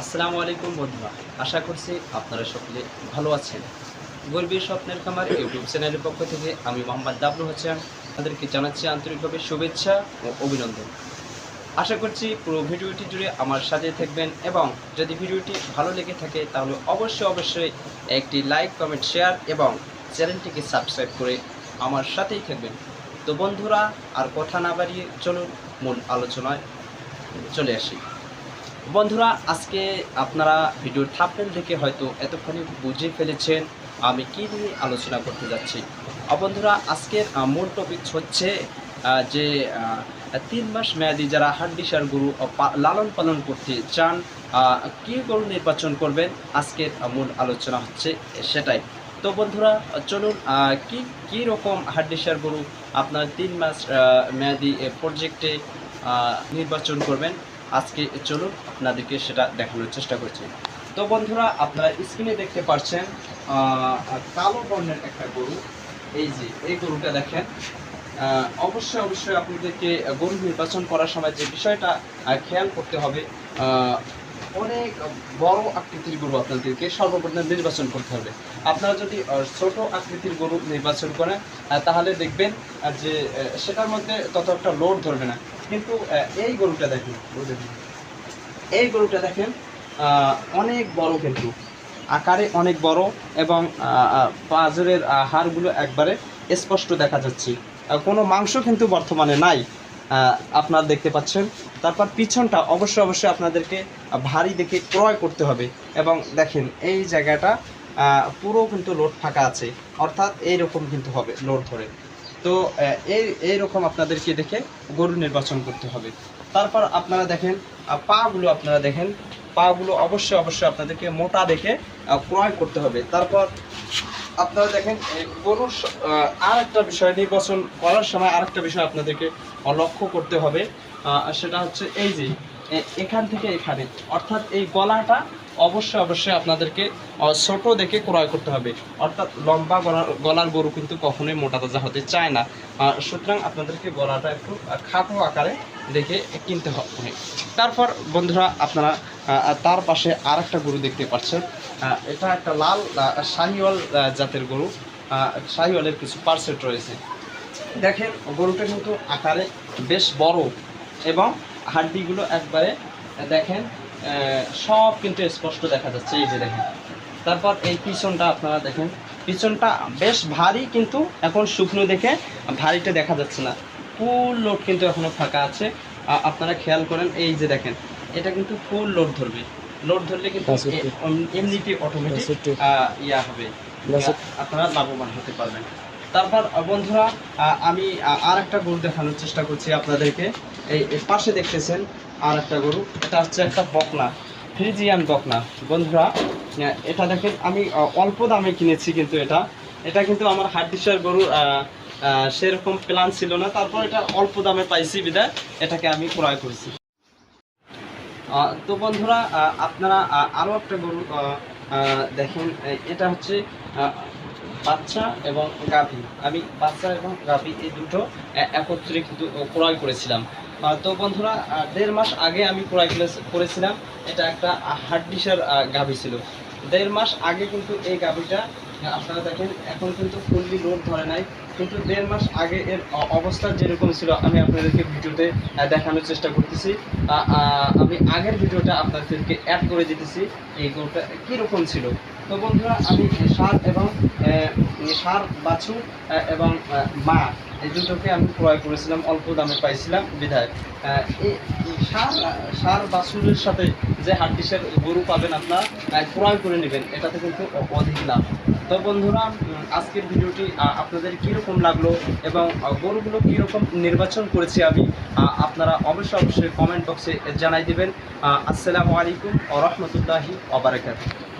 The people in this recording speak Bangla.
আসসালামু আলাইকুম বন্ধুরা, আশা করছি আপনারা সকলে ভালো আছেন। গর্বীর স্বপ্নের খামার ইউটিউব চ্যানেলের পক্ষ থেকে আমি মোহাম্মদ ডাবলু হোসেন, আপনাদেরকে জানাচ্ছি আন্তরিকভাবে শুভেচ্ছা ও অভিনন্দন। আশা করছি পুরো ভিডিওটি জুড়ে আমার সাথে থাকবেন এবং যদি ভিডিওটি ভালো লেগে থাকে তাহলে অবশ্যই অবশ্যই একটি লাইক, কমেন্ট, শেয়ার এবং চ্যানেলটিকে সাবস্ক্রাইব করে আমার সাথেই থাকবেন। তো বন্ধুরা, আর কথা না বাড়িয়ে চলুন মূল আলোচনায় চলে আসি। বন্ধুরা, আজকে আপনারা ভিডিওর থাপনেল দেখে হয়তো এতক্ষণে বুঝে ফেলেছেন আমি কী নিয়ে আলোচনা করতে যাচ্ছি। বন্ধুরা, আজকের মূল টপিক হচ্ছে যে তিন মাস মেয়াদি যারা হাড্ডিসার গরু লালন পালন করতে চান কী গরু নির্বাচন করবেন? আজকের মূল আলোচনা হচ্ছে সেটাই। তো বন্ধুরা, চলুন কি, কী রকম হাড্ডিসার গরু আপনার তিন মাস মেয়াদি প্রজেক্টে নির্বাচন করবেন? আজকে চলুন আপনাদেরকে সেটা দেখানোর চেষ্টা করছি। তো বন্ধুরা, আপনারা স্ক্রিনে দেখতে পাচ্ছেন কালো বর্ণের একটা গরু। এই যে, এই গরুটা দেখেন অবশ্যই অবশ্যই আপনাদেরকে গরু নির্বাচন করার সময় যে বিষয়টা খেয়াল করতে হবে অনেক বড় আকৃতির গরু আপনাদেরকে সর্বপ্রথম নির্বাচন করতে হবে। আপনারা যদি ছোট আকৃতির গরু নির্বাচন করেন তাহলে দেখবেন যে সেটার মধ্যে তত একটা লোড ধরবে না। কিন্তু এই গরুটা দেখেন, এই গরুটা দেখেন অনেক বড় কিন্তু। আকারে অনেক বড় এবং পাঁজরের হাড়গুলো একবারে স্পষ্ট দেখা যাচ্ছে। কোনো মাংস কিন্তু বর্তমানে নাই। আপনারা দেখতে পাচ্ছেন। তারপর পিছনটা অবশ্যই অবশ্যই আপনাদেরকে ভারী দেখে ক্রয় করতে হবে। এবং দেখেন, এই জায়গাটা পুরো কিন্তু লোড ফাঁকা আছে। অর্থাৎ এইরকম কিন্তু হবে লোড ধরে। তো এই, এইরকম আপনাদেরকে দেখে গরু নির্বাচন করতে হবে। তারপর আপনারা দেখেন পাগুলো আপনারা দেখেন। পাগুলো অবশ্যই অবশ্যই আপনাদেরকে মোটা দেখে ক্রয় করতে হবে। তারপর আপনারা দেখেন গরুর আর একটা বিষয়, নির্বাচন করার সময় আর একটা বিষয় আপনাদেরকে লক্ষ্য করতে হবে সেটা হচ্ছে এই যে এখান থেকে এখানে, অর্থাৎ এই গলাটা অবশ্যই অবশ্যই আপনাদেরকে ছোট দেখে ক্রয় করতে হবে। অর্থাৎ লম্বা গলার গলার গরু কিন্তু কখনোই মোটা তাজা হতে চায় না। সুতরাং আপনাদেরকে গলাটা একটু খাটো আকারে দেখে কিনতে হবে। তারপর বন্ধুরা, আপনারা তার পাশে আর একটা গরু দেখতে পাচ্ছেন। এটা একটা লাল শাহিওয়াল জাতের গরু। শাহিওয়ালের কিছু পার্সেট রয়েছে। দেখেন, গরুটা কিন্তু আকারে বেশ বড় এবং হাড্ডিগুলো একবারে, দেখেন সব কিন্তু স্পষ্ট দেখা যাচ্ছে। এই যে দেখেন, তারপর এই পিছনটা আপনারা দেখেন, পিছনটা বেশ ভারী কিন্তু এখন শুকনো দেখে ভারীটা দেখা যাচ্ছে না। ফুল লোড কিন্তু এখনও ফাঁকা আছে। আপনারা খেয়াল করেন, এই যে দেখেন এটা কিন্তু ফুল লোড ধরবে। লোড ধরলে কিন্তু বাষট্টি। এ- এম- এমনিতে অটোমেটিক ইয়া হবে। আপনারা লাভবান হতে পারবেন। তারপর বন্ধুরা আমি আর একটা গরু দেখানোর চেষ্টা করছি আপনাদেরকে। এই পাশে দেখতেছেন আর একটা গরু। এটা হচ্ছে একটা বকনা ফ্রিজিয়ান বকনা। বন্ধুরা এটা দেখেন আমি অল্প দামে কিনেছি কিন্তু এটা। এটা কিন্তু আমার হাড্ডিসার গরু সেরকম প্ল্যান ছিল না। তারপর এটা অল্প দামে পাইছি বিদায়। এটাকে আমি ক্রয় করেছি। তো বন্ধুরা আপনারা আরও একটা গরু দেখেন এটা হচ্ছে বাচ্চা এবং গাভী। আমি বাচ্চা এবং গাভী এই দুটো একত্রে কিন্তু ক্রয় করেছিলাম। তো বন্ধুরা দেড় মাস আগে আমি ক্রয় করে- করেছিলাম। এটা একটা হাড্ডিসার গাভী ছিল। দেড় মাস আগে কিন্তু এই গাভীটা আপনারা দেখেন, এখন কিন্তু ফুললি লোড ধরে নাই, কিন্তু দেড় মাস আগে এর অবস্থা যেরকম ছিল, আমি আপনাদেরকে ভিডিওতে দেখানোর চেষ্টা করতেছি। আমি আগের ভিডিওটা আপনাদেরকে অ্যাড করে দিতেছি, এই গরুটা কীরকম ছিল। তো বন্ধুরা, আমি সার এবং সার বাছু এবং মা এই দুটোকে আমি ক্রয় করেছিলাম, অল্প দামে পাইছিলাম বিধায় সার সার বাছুরের সাথে যে হাড্ডিসের গরু পাবেন আপনারা ক্রয় করে নেবেন। এটাতে কিন্তু অধিক লাভ। তো বন্ধুরা আজকের ভিডিওটি আপনাদের কীরকম লাগল এবং গরুগুলো কীরকম নির্বাচন করেছি আমি আপনারা অবশ্যই অবশ্যই কমেন্ট বক্সে জানাই দিবেন। আসসালামু আলাইকুম ও রহমতুল্লাহি ওবরাকাতুহু